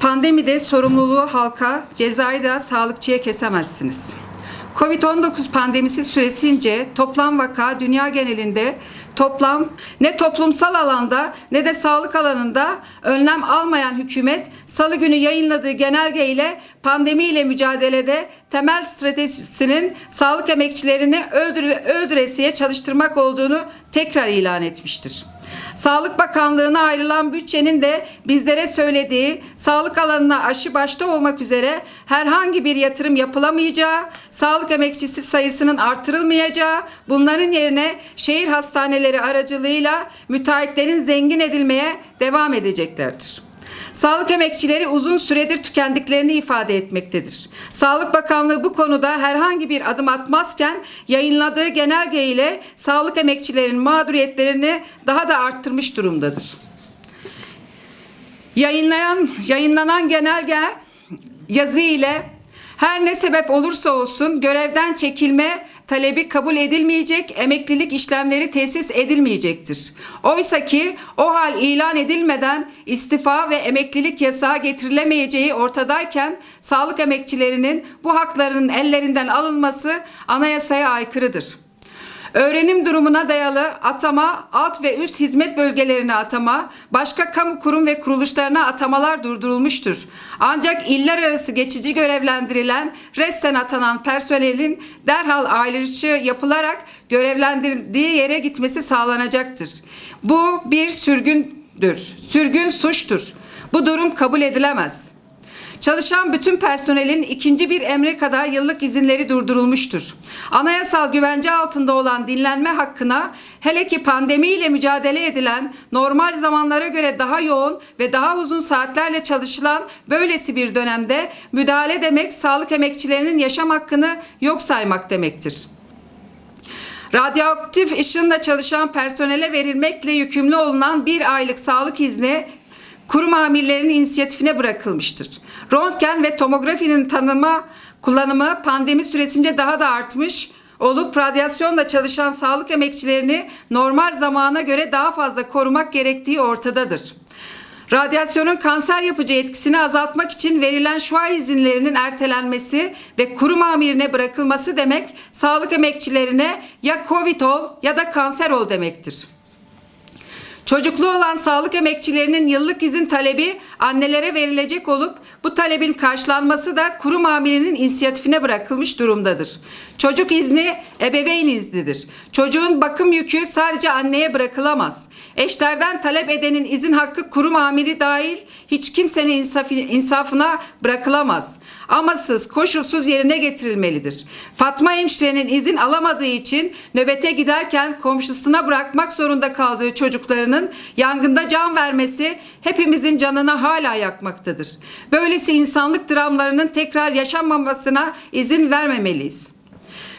Pandemide sorumluluğu halka, cezayı da sağlıkçıya kesemezsiniz. Covid-19 pandemisi süresince toplam vaka dünya genelinde toplam ne toplumsal alanda ne de sağlık alanında önlem almayan hükümet salı günü yayınladığı genelge ile pandemi ile mücadelede temel stratejisinin sağlık emekçilerini öldüre, öldüresiye çalıştırmak olduğunu tekrar ilan etmiştir. Sağlık Bakanlığı'na ayrılan bütçenin de bizlere söylediği sağlık alanına aşı başta olmak üzere herhangi bir yatırım yapılamayacağı, sağlık emekçisi sayısının artırılmayacağı, bunların yerine şehir hastaneleri aracılığıyla müteahhitlerin zengin edilmeye devam edeceklerdir. Sağlık emekçileri uzun süredir tükendiklerini ifade etmektedir. Sağlık Bakanlığı bu konuda herhangi bir adım atmazken yayınladığı genelge ile sağlık emekçilerin mağduriyetlerini daha da arttırmış durumdadır. Yayınlayan yayınlanan genelge yazı ile her ne sebep olursa olsun görevden çekilme talebi kabul edilmeyecek, emeklilik işlemleri tesis edilmeyecektir. Oysa ki o hal ilan edilmeden istifa ve emeklilik yasağı getirilemeyeceği ortadayken sağlık emekçilerinin bu haklarının ellerinden alınması anayasaya aykırıdır. Öğrenim durumuna dayalı atama, alt ve üst hizmet bölgelerine atama, başka kamu kurum ve kuruluşlarına atamalar durdurulmuştur. Ancak iller arası geçici görevlendirilen, resten atanan personelin derhal ayrılışı yapılarak görevlendirildiği yere gitmesi sağlanacaktır. Bu bir sürgündür. Sürgün suçtur. Bu durum kabul edilemez. Çalışan bütün personelin ikinci bir emre kadar yıllık izinleri durdurulmuştur. Anayasal güvence altında olan dinlenme hakkına hele ki pandemiyle mücadele edilen normal zamanlara göre daha yoğun ve daha uzun saatlerle çalışılan böylesi bir dönemde müdahale demek sağlık emekçilerinin yaşam hakkını yok saymak demektir. Radyoaktif ışınla çalışan personele verilmekle yükümlü olunan bir aylık sağlık izni kurum amirlerinin inisiyatifine bırakılmıştır. Röntgen ve tomografinin tanıma kullanımı pandemi süresince daha da artmış olup radyasyonla çalışan sağlık emekçilerini normal zamana göre daha fazla korumak gerektiği ortadadır. Radyasyonun kanser yapıcı etkisini azaltmak için verilen şu ay izinlerinin ertelenmesi ve kurum amirine bırakılması demek sağlık emekçilerine ya Covid ol ya da kanser ol demektir. Çocuklu olan sağlık emekçilerinin yıllık izin talebi annelere verilecek olup bu talebin karşılanması da kurum amirinin inisiyatifine bırakılmış durumdadır. Çocuk izni ebeveyn iznidir. Çocuğun bakım yükü sadece anneye bırakılamaz. Eşlerden talep edenin izin hakkı kurum amiri dahil hiç kimsenin insaf, insafına bırakılamaz. Amasız, koşulsuz yerine getirilmelidir. Fatma hemşirenin izin alamadığı için nöbete giderken komşusuna bırakmak zorunda kaldığı çocuklarının yangında can vermesi hepimizin canına hala yakmaktadır. Böylesi insanlık dramlarının tekrar yaşanmamasına izin vermemeliyiz.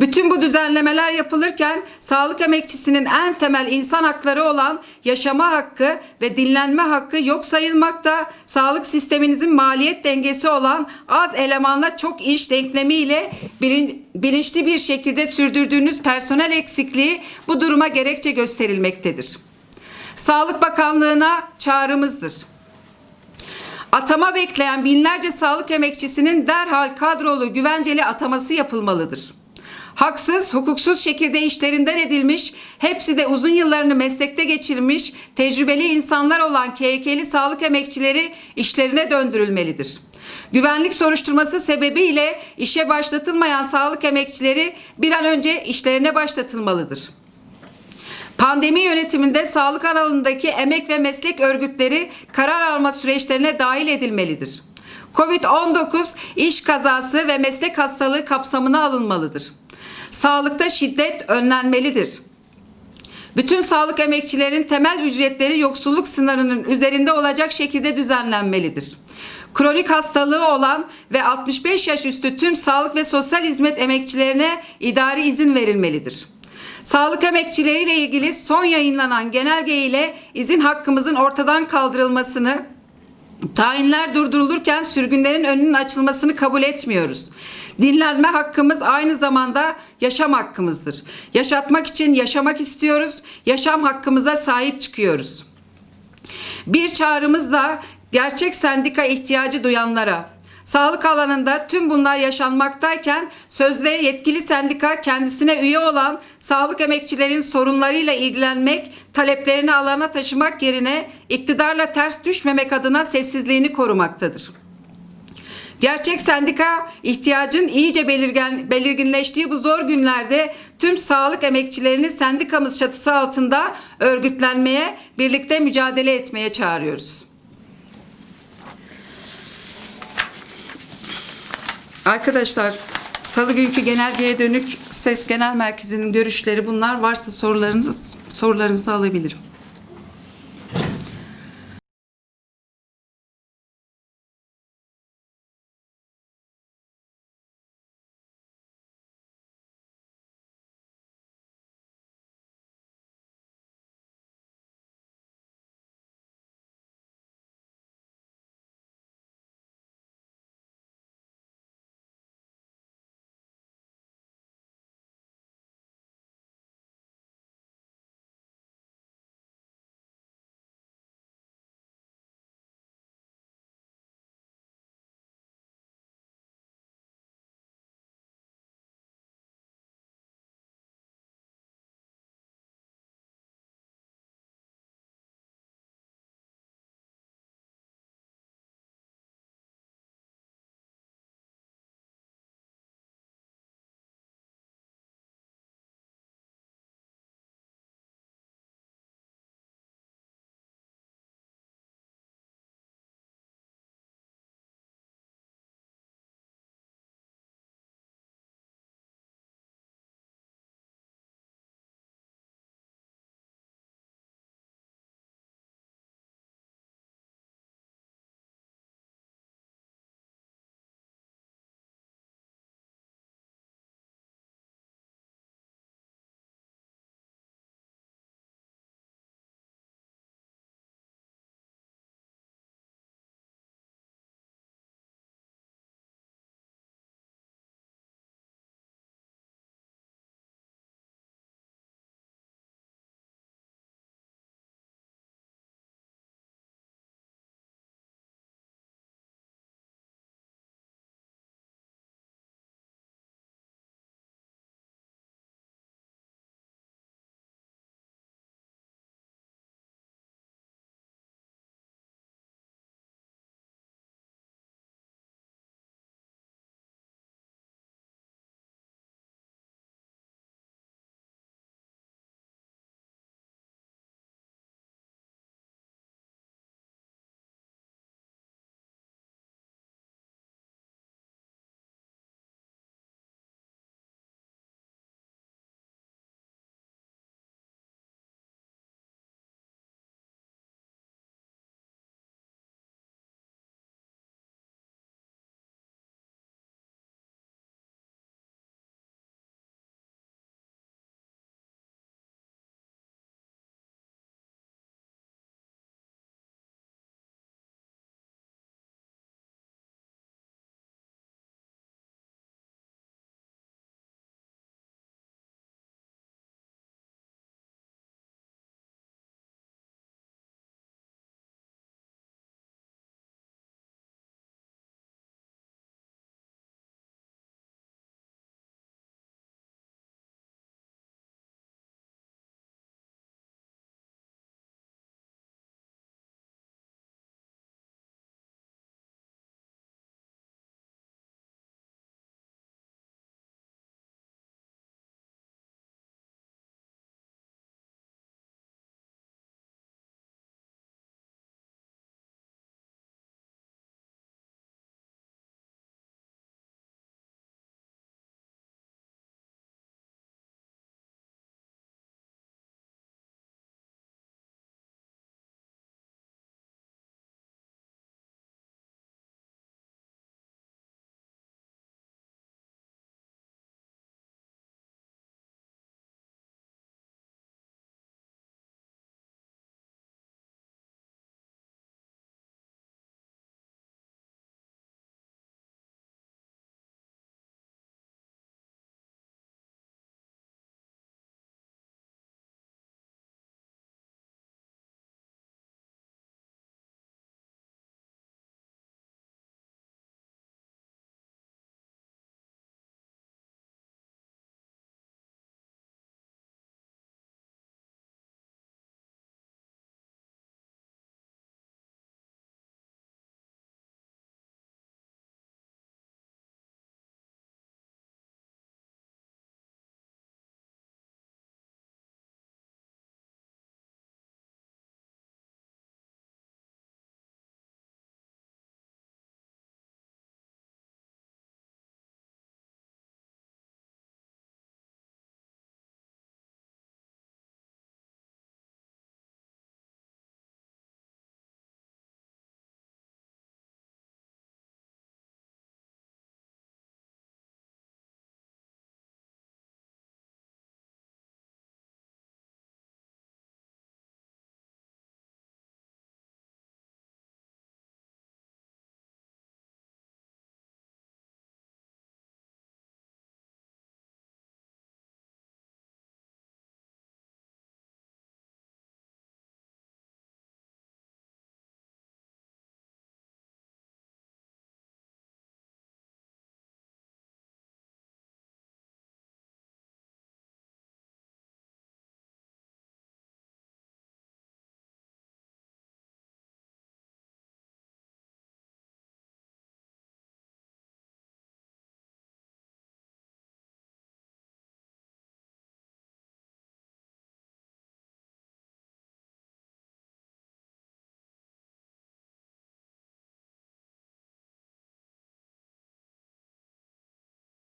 Bütün bu düzenlemeler yapılırken sağlık emekçisinin en temel insan hakları olan yaşama hakkı ve dinlenme hakkı yok sayılmakta. Sağlık sisteminizin maliyet dengesi olan az elemanla çok iş denklemi ile bilin, bilinçli bir şekilde sürdürdüğünüz personel eksikliği bu duruma gerekçe gösterilmektedir. Sağlık Bakanlığı'na çağrımızdır. Atama bekleyen binlerce sağlık emekçisinin derhal kadrolu güvenceli ataması yapılmalıdır. Haksız, hukuksuz şekilde işlerinden edilmiş, hepsi de uzun yıllarını meslekte geçirmiş, tecrübeli insanlar olan KYK'li sağlık emekçileri işlerine döndürülmelidir. Güvenlik soruşturması sebebiyle işe başlatılmayan sağlık emekçileri bir an önce işlerine başlatılmalıdır. Pandemi yönetiminde sağlık alanındaki emek ve meslek örgütleri karar alma süreçlerine dahil edilmelidir. Covid-19 iş kazası ve meslek hastalığı kapsamına alınmalıdır. Sağlıkta şiddet önlenmelidir. Bütün sağlık emekçilerinin temel ücretleri yoksulluk sınırının üzerinde olacak şekilde düzenlenmelidir. Kronik hastalığı olan ve 65 yaş üstü tüm sağlık ve sosyal hizmet emekçilerine idari izin verilmelidir. Sağlık emekçileriyle ilgili son yayınlanan genelge ile izin hakkımızın ortadan kaldırılmasını Tayinler durdurulurken sürgünlerin önünün açılmasını kabul etmiyoruz. Dinlenme hakkımız aynı zamanda yaşam hakkımızdır. Yaşatmak için yaşamak istiyoruz. Yaşam hakkımıza sahip çıkıyoruz. Bir çağrımız da gerçek sendika ihtiyacı duyanlara, sağlık alanında tüm bunlar yaşanmaktayken sözde yetkili sendika kendisine üye olan sağlık emekçilerin sorunlarıyla ilgilenmek, taleplerini alana taşımak yerine iktidarla ters düşmemek adına sessizliğini korumaktadır. Gerçek sendika ihtiyacın iyice belirgen, belirginleştiği bu zor günlerde tüm sağlık emekçilerini sendikamız çatısı altında örgütlenmeye, birlikte mücadele etmeye çağırıyoruz. Arkadaşlar, salı günkü genelgeye dönük Ses Genel Merkezi'nin görüşleri bunlar. Varsa sorularınızı sorularınızı alabilirim.